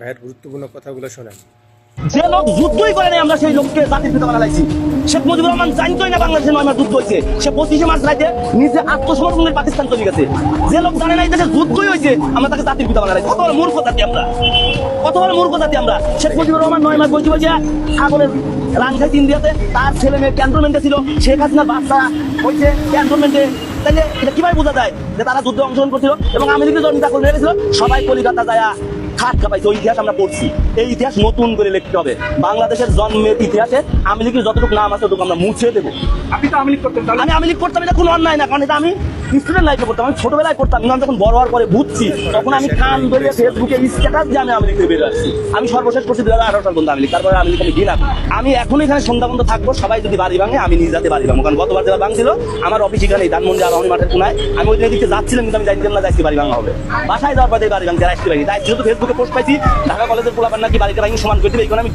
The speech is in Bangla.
ভাইয়ের গুরুত্বপূর্ণ কথাগুলো শোনেন। যে লোক যুদ্ধই করে নাই, আমরা সেই লোককে জাতির পিতা শেখ মুজিবুর রহমান জানতোই না বাংলাদেশে নয় মাস যুদ্ধ হয়েছে। সে পঁচিশে রাইতে নিজে আত্মসমর্পণ করে পাকিস্তান চলে গেছে যে লোক জানে না দেশে যুদ্ধই হয়েছে, আমরা তাকে জাতির পিতা কত বড় মূর্খ জাতি আমরা। কত বড় মূর্খ জাতি আমরা। শেখ মুজিবুর রহমান নয় মাস খাইছে ইন্ডিয়াতে তার ছেলে মেয়ে ক্যান্টনমেন্টে ছিল। শেখ হাসিনা বাচ্চা হয়েছে ক্যান্টনমেন্টে। তাহলে এটা কীভাবে বোঝা যায় যে তারা যুদ্ধে অংশগ্রহণ করছিল এবং আমেরিকা যখন চাকরি গেছিল সবাই কলিকাতা যায় খাট খাপাইছে ওই ইতিহাস আমরা পড়ছি। এই ইতিহাস নতুন করে লিখতে হবে। বাংলাদেশের জন্মের ইতিহাসে আমি লিখি যতটুকু নাম আছে ওটুকু আমরা মুছে দেবো। আমি তো আমি লিখ করতাম এটা কোনো অন্যায় না কারণ এটা আমি স্টুডেন্ট লাইফে করতাম আমি ছোটবেলায় করতাম আমি যখন বড় হওয়ার পরে বুঝছি, তখন আমি কান ধরে ফেসবুকে স্ট্যাটাস আমি লীগ থেকে বেরো আসছি আমি সর্বশেষ করছি দু হাজার আঠারো সাল পর্যন্ত আওয়ামী লীগ। আমি দিলাম আমি এখন এখানে সন্ধ্যা থাকব। সবাই যদি বাড়ি ভাঙে, আমি নিজ যাতে বাড়ি ভাঙবো। কারণ গতবার যেটা ভাঙছিল, আমার অফিস এখানে ধানমন্ডি আবাহনী মাঠের কোনায়। আমি ওই দিকে যাচ্ছিলাম, কিন্তু আমি জানতাম না যাচ্ছি বাড়ি ভাঙা হবে। বাসায় যাওয়ার পরে বাড়ি আসতে পারি তাই যেহেতু ফেসবুকে পোস্ট পাইছি, ঢাকা কলেজের পোলাপান নাকি বাড়িতে ভাঙি সমান এই কারণে আমি